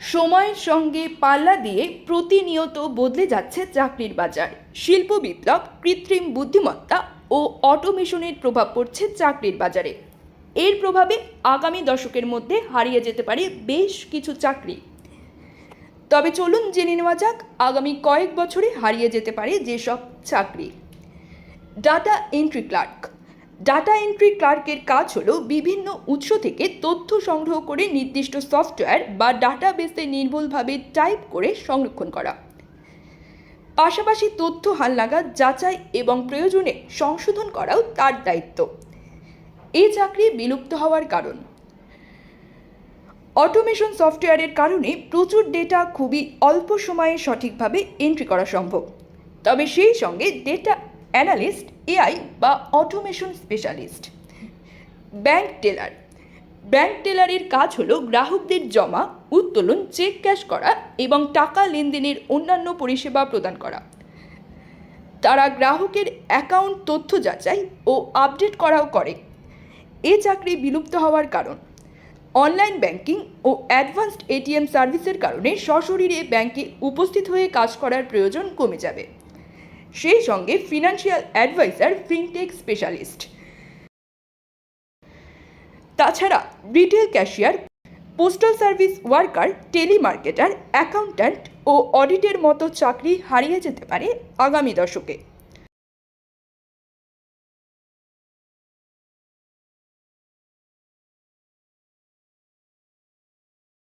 সময়ের সঙ্গে পাল্লা দিয়ে প্রতিনিয়ত বদলে যাচ্ছে চাকরির বাজার। শিল্প বিপ্লব, কৃত্রিম বুদ্ধিমত্তা ও অটোমেশনের প্রভাব পড়ছে চাকরির বাজারে। এর প্রভাবে আগামী দশকের মধ্যে হারিয়ে যেতে পারে বেশ কিছু চাকরি। তবে চলুন জেনে নেওয়া যাক, আগামী কয়েক বছরে হারিয়ে যেতে পারে যেসব চাকরি। Data entry clerk data entry ক্লার্কের কাজ হলো বিভিন্ন উৎস থেকে তথ্য সংগ্রহ করে নির্দিষ্ট সফটওয়্যার বা ডাটাবেসে নির্ভুলভাবে টাইপ করে সংরক্ষণ করা। পাশাপাশি তথ্য হালনাগাদ যাচাই এবং প্রয়োজনে সংশোধন করাও তার দায়িত্ব। এই চাকরি বিলুপ্ত হওয়ার কারণ। অটোমেশন সফটওয়্যারের কারণে প্রচুর ডেটা খুবই অল্প সময়ে সঠিকভাবে এন্ট্রি করা সম্ভব। তবে সেই সঙ্গে ডেটা অ্যানালিস্ট, এআই বা automation specialist. Bank teller. Bank টেলারের কাজ হলো গ্রাহকদের জমা, উত্তোলন, চেক ক্যাশ করা এবং টাকা লেনদেনের অন্যান্য পরিষেবা প্রদান করা। তারা গ্রাহকের অ্যাকাউন্ট তথ্য যাচাই ও আপডেট করাও করে। এ চাকরি বিলুপ্ত হওয়ার কারণ। অনলাইন ব্যাংকিং ও অ্যাডভান্সড এটিএম সার্ভিসের কারণে সশরীরে ব্যাংকে উপস্থিত হয়ে কাজ করার প্রয়োজন কমে যাবে। সেই সঙ্গে ফিনান্সিয়াল অ্যাডভাইজার ফিনটেক স্পেশালিস্ট তাছাড়া retail cashier postal service worker telemarketer accountant ও অডিটের মতো চাকরি হারিয়ে যেতে পারে আগামী দশকে।